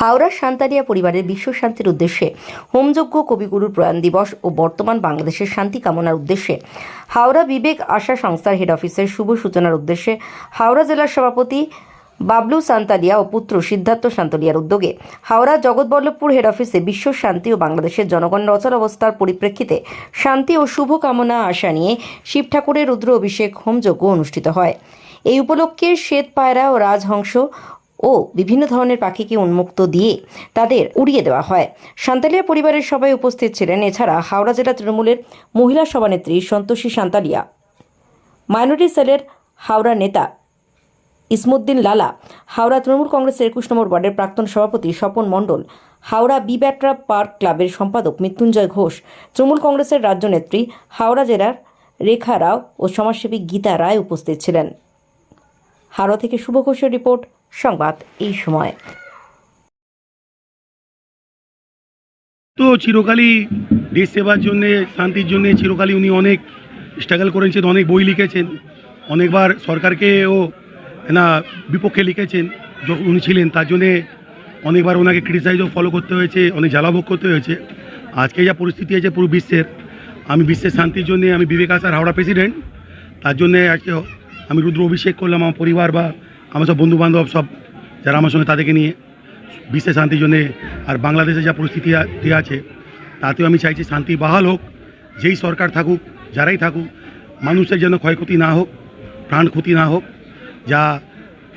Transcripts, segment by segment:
হাওড়া সান্তারিয়া পরিবারের বিশ্ব শান্তির উদ্দেশ্যে হোমযজ্ঞ কবিগুরুর প্রয়াণ দিবস ও বর্তমান বাংলাদেশের শান্তি কামনার উদ্দেশ্যে হাওড়া বিবেক আশা সংস্থার হেড অফিসের শুভ সূচনার উদ্দেশ্যে হাওড়া জেলার সভাপতি বাবলু সান্তালিয়া ও পুত্র সিদ্ধার্থ সান্তালিয়ার উদ্যোগে হাওড়া জগৎবল্লভপুর হেড অফিসে বিশ্ব শান্তি ও বাংলাদেশের জনগণের অচল অবস্থার পরিপ্রেক্ষিতে শান্তি ও শুভ কামনা আশা নিয়ে শিব ঠাকুরের রুদ্র অভিষেক হোমযজ্ঞ অনুষ্ঠিত হয়। এই উপলক্ষে শ্বেত পায়রা ও রাজহংস ও বিভিন্ন ধরনের পাখিকে উন্মুক্ত দিয়ে তাদের উড়িয়ে দেওয়া হয়। সান্তালিয়া পরিবারের সবাই উপস্থিত ছিলেন। এছাড়া হাওড়া জেলা তৃণমূলের মহিলা সভানেত্রী সন্তোষী সান্তালিয়া, মাইনরিটি সেলের হাওড়া নেতা ইসমুদ্দিন লালা, হাওড়া তৃণমূল কংগ্রেসের একুশ নম্বর ওয়ার্ডের প্রাক্তন সভাপতি স্বপন মণ্ডল, হাওড়া বি ব্যাটরা পার্ক ক্লাবের সম্পাদক মৃত্যুঞ্জয় ঘোষ, তৃণমূল কংগ্রেসের রাজ্য নেত্রী হাওড়া জেলার রেখা রাও ও সমাজসেবী গীতা রায় উপস্থিত ছিলেন। হাওড়া থেকে শুভ ঘোষের রিপোর্ট সংবাদ এই সময়। তো চিরকালই দেশ সেবার জন্য, শান্তির জন্য চিরকালই উনি অনেক স্ট্রাগল করেছেন, অনেক বই লিখেছেন। অনেকবার সরকারকেও না বিপক্ষে লিখেছেন যখন উনি ছিলেন। তার জন্যে অনেকবার ওনাকে ক্রিটিসাইজও ফলো করতে হয়েছে, অনেক জ্বালাভোগ করতে হয়েছে। আজকে যা পরিস্থিতি আছে পুরো বিশ্বের, আমি বিশ্বের শান্তির জন্য আমি বিবেক আসার হাওড়া প্রেসিডেন্ট তার জন্যে আজকে আমি রুদ্র অভিষেক করলাম আমার পরিবার বা আমার সব বন্ধুবান্ধব সব যারা আমার সঙ্গে তাদেরকে নিয়ে বিশ্বের শান্তির জন্যে আর বাংলাদেশে যা পরিস্থিতি আছে, তাতেও আমি চাইছি শান্তি বাহাল হোক, যেই সরকার থাকুক, যারাই থাকুক, মানুষের যেন ক্ষয়ক্ষতি না হোক, প্রাণ ক্ষতি না হোক, যা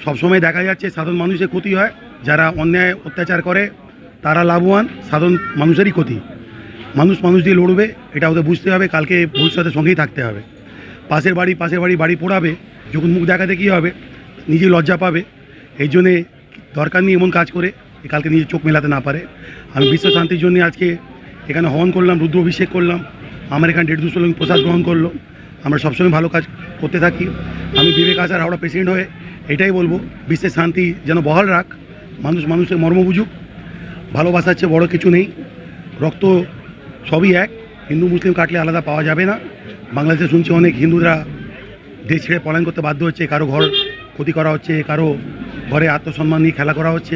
সবসময় দেখা যাচ্ছে সাধারণ মানুষের ক্ষতি হয়, যারা অন্যায় অত্যাচার করে, তারা লাভবান, সাধারণ মানুষেরই ক্ষতি। মানুষ মানুষ দিয়ে লড়বে, এটা ওদের বুঝতে হবে, কালকে ভবিষ্যতের সঙ্গেই থাকতে হবে। পাশের বাড়ি পাশের বাড়ি বাড়ি পোড়াবে, যখন মুখ দেখাতে কী হবে নিজেই লজ্জা পাবে। এই জন্যে দরকার নেই এমন কাজ করে কালকে নিজে চোখ মেলাতে না পারে। আমি বিশ্ব শান্তির জন্য আজকে এখানে হন করলাম রুদ্র অভিষেক করলাম, আমার এখানে দেড় দুশো লোক প্রসাদ গ্রহণ করল। আমরা সবসময় ভালো কাজ করতে থাকি। আমি বিবেক আচার হাওড়া প্রেসিডেন্ট হয়ে এটাই বলব, বিশ্বের শান্তি যেন বহাল রাখ। মানুষ মানুষের মর্ম বুঝুক। ভালোবাসার চেয়ে বড় কিছু নেই। রক্ত সবই এক। হিন্দু, মুসলিম কাটলে আলাদা পাওয়া যাবে না। বাংলাদেশে শুনছি অনেক হিন্দুরা দেশ ছেড়ে পলায়ন করতে বাধ্য হচ্ছে, কারও ঘর ক্ষতি করা হচ্ছে কারও ঘরে আত্মসম্মান নিয়ে খেলা করা হচ্ছে।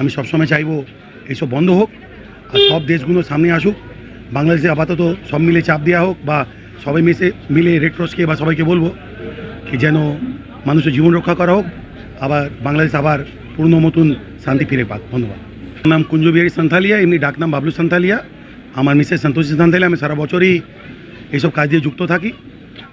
আমি সবসময় চাইব এইসব বন্ধ হোক, আর সব দেশগুলো সামনে আসুক। বাংলাদেশে আপাতত সব মিলে চাপ দেওয়া হোক, বা সবাই মিশে মিলে রেড ক্রসকে বা সবাইকে বলব কি যেন মানুষের জীবন রক্ষা করা হোক, আবার বাংলাদেশ আবার পূর্ণ মতন শান্তি ফিরে পাক। ধন্যবাদ। আমার নাম কুঞ্জবিহারী সান্থালিয়া, এমনি ডাকনাম বাবলু সান্থালিয়া। আমার মিসেস সন্তোষী সান্থালিয়া, আমি সারা বছরই এইসব কাজ দিয়ে যুক্ত থাকি।